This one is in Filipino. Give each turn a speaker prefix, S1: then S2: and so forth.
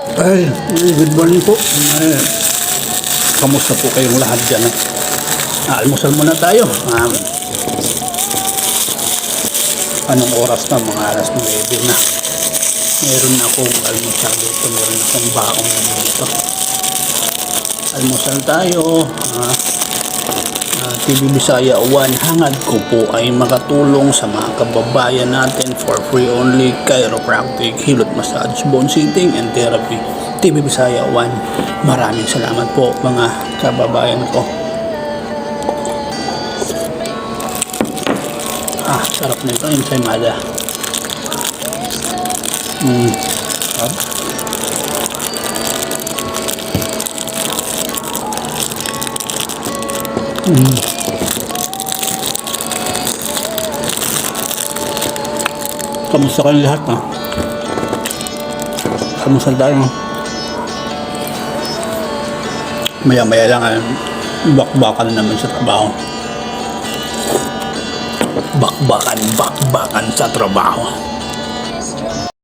S1: Ay, good morning po. Ay, kamusta po kayong lahat dyan? Almusal muna tayo. Um, anong oras na? Mga alas 9 na. Meron na akong almusal dito. Meron akong baong na dito. Almusal tayo. Ah, TV Bisaya 1. Hangad ko po ay makatulong sa mga kababayan natin for free only chiropractic, hilot massage, bone sitting, and therapy. TV Bisaya 1. Maraming salamat po mga kababayan ko. Ah, sarap nito yung ensaymada. Mm. Sarap. Mm. Kamusta kayong lahat ha? Kamusta tayo? Maya maya lang ay bakbakan naman sa trabaho. Bakbakan, bakbakan sa trabaho.